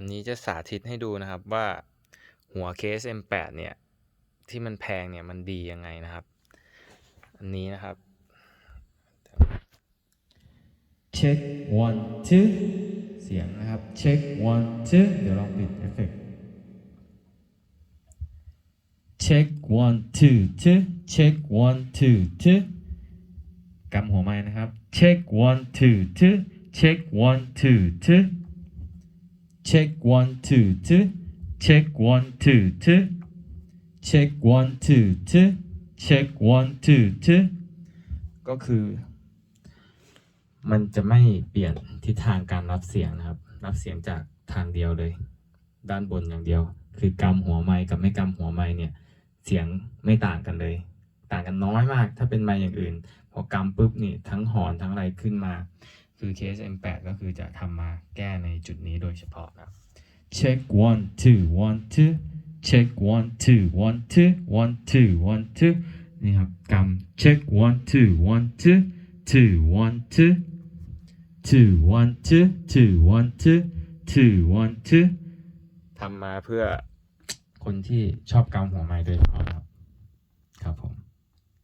อันนี้จะสาธิตให้ดูนะครับว่าหัว KSM8 เนี่ย ที่มันแพงเนี่ยมันดียังไงนะครับ อันนี้นะครับ check one two เสียงนะครับ check one two เดี๋ยวลองปิดเอฟเฟกต์ check one two two check one two two กำหัวไม้นะครับ check one two two check one two two check one two two check one two two check one two two check one two two ก็คือ มันจะไม่เปลี่ยนทิศทางการรับเสียงนะครับ รับเสียงจากทางเดียวเลย ด้านบนอย่างเดียว คือกำหัวไม้กับไม่กำหัวไม้เนี่ยเสียงไม่ต่างกันเลย ต่างกันน้อยมาก ถ้าเป็นไม้อย่างอื่น พอกำปุ๊บนี่ทั้งหอนทั้งอะไรขึ้นมา คือ KSM8 ก็คือจะทำมาแก้ในจุดนี้โดยเฉพาะนะครับ check one two one two check one two one two one two one two นี่ครับกำ check one two one two two one two two one two two one two two one two ทำมาเพื่อคนที่ชอบกำหัวไม้โดยเฉพาะนะครับ